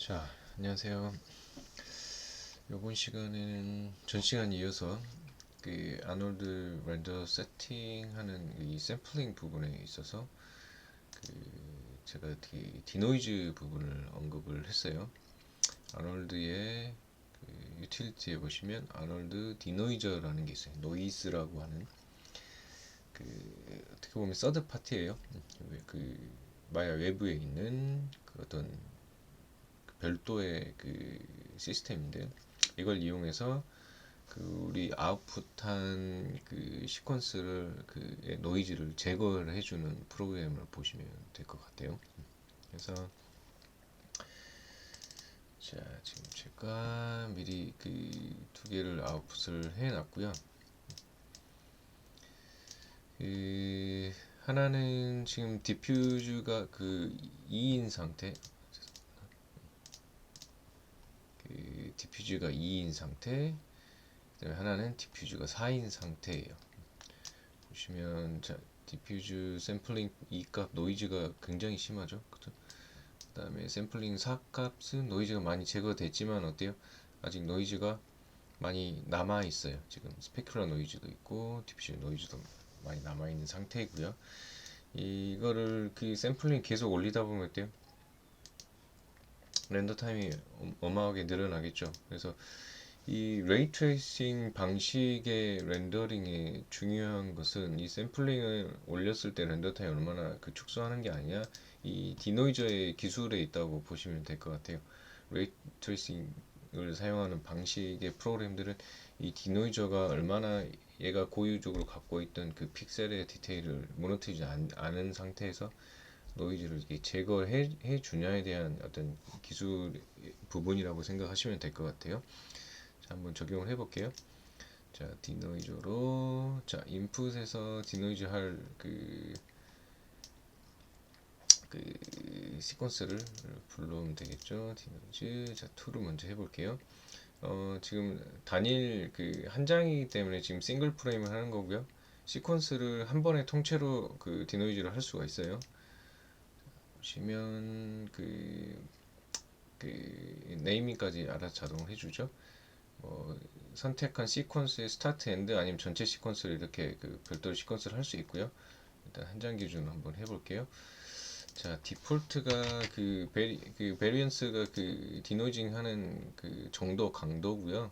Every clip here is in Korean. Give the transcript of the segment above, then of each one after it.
자, 안녕하세요. 이번 시간에는 전 시간 이어서 그 아놀드 렌더 세팅하는 이 샘플링 부분에 있어서 그 제가 디, 디노이즈 부분을 언급을 했어요. 아놀드의 그 유틸리티에 보시면 아놀드 디노이저라는 게 있어요. 노이즈라고 하는 그 어떻게 보면 서드 파티예요. 그 마야 외부에 있는 그 어떤 별도의 그 시스템인데 이걸 이용해서 그 우리 아웃풋한 그 시퀀스를 그 노이즈를 제거를 해주는 프로그램을 보시면 될 것 같아요. 그래서 자 지금 제가 미리 그 두 개를 아웃풋을 해놨고요. 그 하나는 지금 디퓨즈가 그 2인 상태 그 디퓨즈가 2인 상태 그다음에 하나는 디퓨즈가 4인 상태예요. 보시면 자 디퓨즈 샘플링 2값 노이즈가 굉장히 심하죠. 그죠? 그다음에 샘플링 4값은 노이즈가 많이 제거됐지만 어때요? 아직 노이즈가 많이 남아 있어요. 지금 스페큐라 노이즈도 있고 디퓨즈 노이즈도 많이 남아 있는 상태이고요. 이거를 그 샘플링 계속 올리다 보면 어때요 렌더 타임이 어마하게 늘어나겠죠. 그래서 이 레이 트레이싱 방식의 렌더링의 중요한 것은 이 샘플링을 올렸을 때 렌더 타임 얼마나 그 축소하는 게 아니야 이 디노이저의 기술에 있다고 보시면 될 것 같아요. 레이 트레이싱을 사용하는 방식의 프로그램들은 이 디노이저가 얼마나 얘가 고유적으로 갖고 있던 그 픽셀의 디테일을 무너뜨리지 않은 상태에서 노이즈를 제거해 해 주냐에 대한 어떤 기술 부분이라고 생각하시면 될 것 같아요. 자, 한번 적용을 해볼게요. 자, 디노이저로 자 인풋에서 디노이즈 할그 그 시퀀스를 불러오면 되겠죠. 디노이즈 자 2로 먼저 해볼게요. 어, 지금 단일 그 한 장이기 때문에 지금 싱글 프레임을 하는 거고요. 시퀀스를 한 번에 통째로 그 디노이즈를 할 수가 있어요. 보시면 그, 그 네이밍까지 알아서 자동으로 해주죠. 뭐 선택한 시퀀스의 스타트 엔드 아니면 전체 시퀀스를 이렇게 그 별도로 시퀀스를 할 수 있고요. 일단 한 장 기준 한번 해볼게요. 자 디폴트가 그 베리 그 베리언스가 그 디노이징 하는 그 정도 강도고요.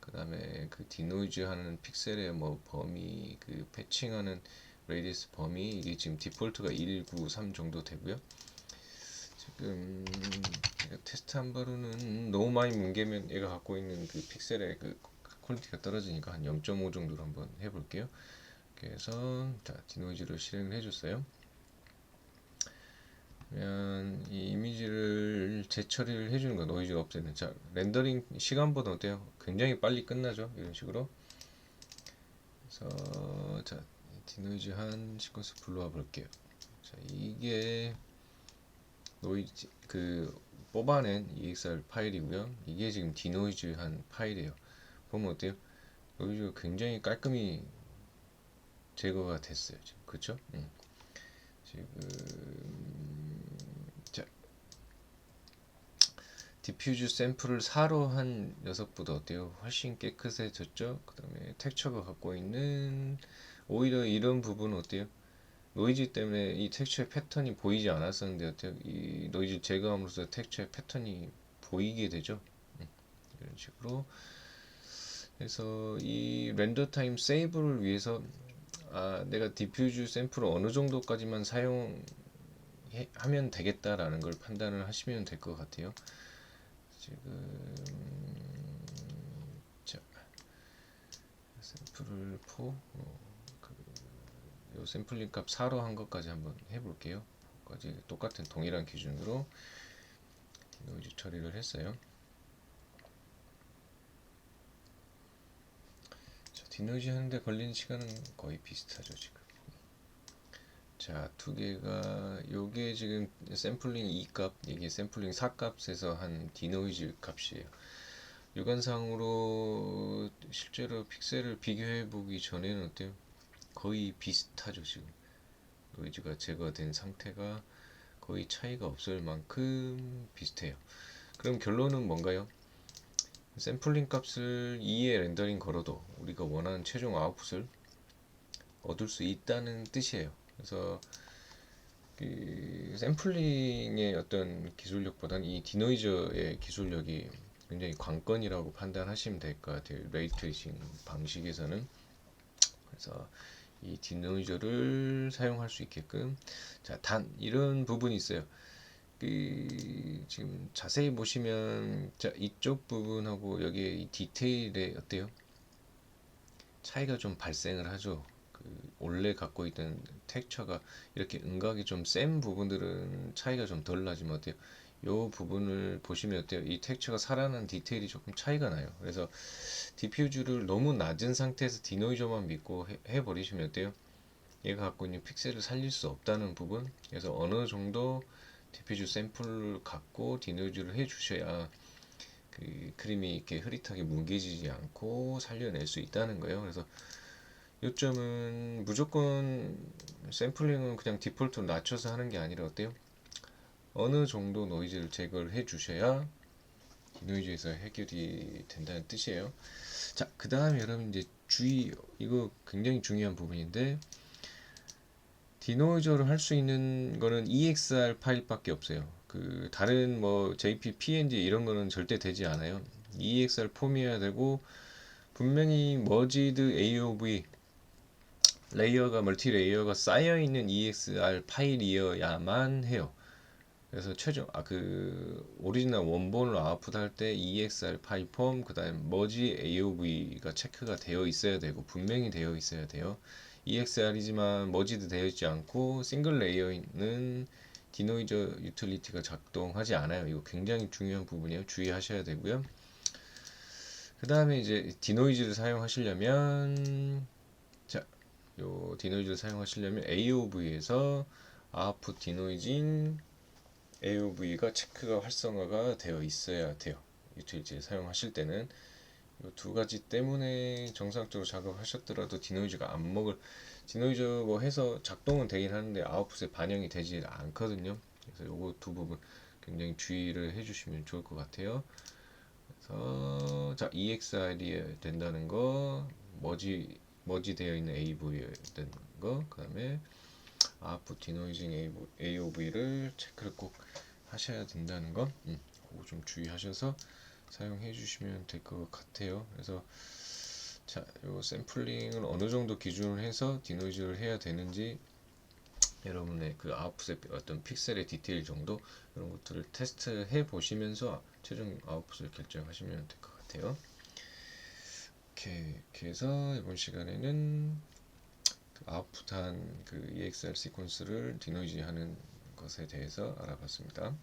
그 다음에 그 디노이즈 하는 픽셀의 뭐 범위 그 패칭하는 레디스 범위 이게 지금 디폴트가 193 정도 되고요. 지금 테스트 한 바로는 너무 많이 뭉개면 얘가 갖고 있는 그 픽셀의 그 퀄리티가 떨어지니까 한 0.5 정도로 한번 해볼게요. 그래서 자 디노이즈를 실행을 해줬어요. 그러면 이 이미지를 재처리를 해주는 거 노이즈가 없애는 자 렌더링 시간보다 어때요? 굉장히 빨리 끝나죠 이런 식으로 그래서 자 디노이즈 한 시퀀스 불러와 볼게요. 자, 이게 노이즈 그 뽑아낸 EXR 파일이고요. 이게 지금 디노이즈 한 파일이에요. 보면 어때요? 노이즈가 굉장히 깔끔히 제거가 됐어요. 지금 그쵸? 응. 지금 자 디퓨즈 샘플을 4로 한 녀석보다 어때요? 훨씬 깨끗해졌죠? 그 다음에 텍처가 갖고 있는 오히려 이런 부분은 어때요? 노이즈 때문에 이 텍스처의 패턴이 보이지 않았었는데 어때요? 이 노이즈 제거함으로써 텍스처의 패턴이 보이게 되죠. 음, 이런 식으로 그래서 이 렌더 타임 세이브를 위해서 아 내가 디퓨즈 샘플을 어느 정도까지만 사용하면 되겠다라는 걸 판단을 하시면 될 것 같아요. 지금 자 샘플을 포 어. 요 샘플링 값 4로 한 것까지 한번 해볼게요. 까지 똑같은 동일한 기준으로 노이즈 처리를 했어요. 자, 디노이즈 하는데 걸리는 시간은 거의 비슷하죠 지금. 자, 두 개가 요게 지금 샘플링 2값, 이게 샘플링 4값에서 한 디노이즈 값이에요. 육안상으로 실제로 픽셀을 비교해 보기 전에는 어때요? 거의 비슷하죠 지금 노이즈가 제거된 상태가 거의 차이가 없을 만큼 비슷해요 그럼 결론은 뭔가요? 샘플링 값을 2에 렌더링 걸어도 우리가 원하는 최종 아웃풋을 얻을 수 있다는 뜻이에요. 그래서 그 샘플링의 어떤 기술력보다는 이 디노이저의 기술력이 굉장히 관건이라고 판단하시면 될 것 같아요. 레이트레이싱 방식에서는 그래서 이 디노이저를 사용할 수 있게끔 자 단 이런 부분이 있어요. 그 지금 자세히 보시면 자 이쪽 부분하고 여기 이 디테일에 어때요? 차이가 좀 발생을 하죠. 그 원래 갖고 있던 텍처가 이렇게 음각이 좀 센 부분들은 차이가 좀 덜 나지만 어때요? 요 부분을 보시면 어때요? 이 텍처가 살아난 디테일이 조금 차이가 나요. 그래서 디퓨즈를 너무 낮은 상태에서 디노이저만 믿고 해, 해버리시면 어때요? 얘가 갖고 있는 픽셀을 살릴 수 없다는 부분. 그래서 어느 정도 디퓨즈 샘플을 갖고 디노이즈를 해 주셔야 그 크림이 이렇게 흐릿하게 뭉개지지 않고 살려낼 수 있다는 거예요. 그래서 요점은 무조건 샘플링은 그냥 디폴트로 낮춰서 하는 게 아니라 어때요? 어느 정도 노이즈를 제거를 해 주셔야 노이즈에서 해결이 된다는 뜻이에요. 자, 그 다음에 여러분 이제 주의, 이거 굉장히 중요한 부분인데, 디노이저를 할 수 있는 거는 EXR 파일밖에 없어요. 그, 다른 뭐 JP, PNG 이런 거는 절대 되지 않아요. EXR 폼이어야 되고, 분명히 머지드 AOV, 레이어가 멀티 레이어가 쌓여 있는 EXR 파일이어야만 해요. 그래서 최종 아 그 오리지널 원본을 아웃풋 할 때 EXR 파일 폼 그다음에 머지 AOV가 체크가 되어 있어야 되고 분명히 되어 있어야 돼요. EXR이지만 머지도 되어 있지 않고 싱글 레이어는 디노이저 유틸리티가 작동하지 않아요. 이거 굉장히 중요한 부분이에요. 주의하셔야 되고요. 그 다음에 이제 디노이즈를 사용하시려면 자, 요 디노이즈를 사용하시려면 AOV에서 아웃풋 디노이징 AOV가 체크가 활성화가 되어 있어야 돼요. 유틸리티를 사용하실 때는 이 두 가지 때문에 정상적으로 작업하셨더라도 디노이즈가 안 먹을 디노이즈 뭐 해서 작동은 되긴 하는데 아웃풋에 반영이 되지 않거든요. 그래서 요거 두 부분 굉장히 주의를 해주시면 좋을 것 같아요. 그래서 자 EXR이 된다는 거 머지 머지 되어 있는 AV 되는 거 그다음에 아웃풋 디노이징 AOV를 체크를 꼭 하셔야 된다는 거 음, 좀 주의하셔서 사용해 주시면 될 것 같아요. 그래서 자, 요 샘플링을 어느 정도 기준을 해서 디노이즈를 해야 되는지 여러분의 그 아웃풋의 어떤 픽셀의 디테일 정도 이런 것들을 테스트해 보시면서 최종 아웃풋을 결정하시면 될 것 같아요. 이렇게 해서 이번 시간에는 그 아웃풋한 그 EXR 시퀀스를 디노이즈 하는 것에 대해서 알아봤습니다.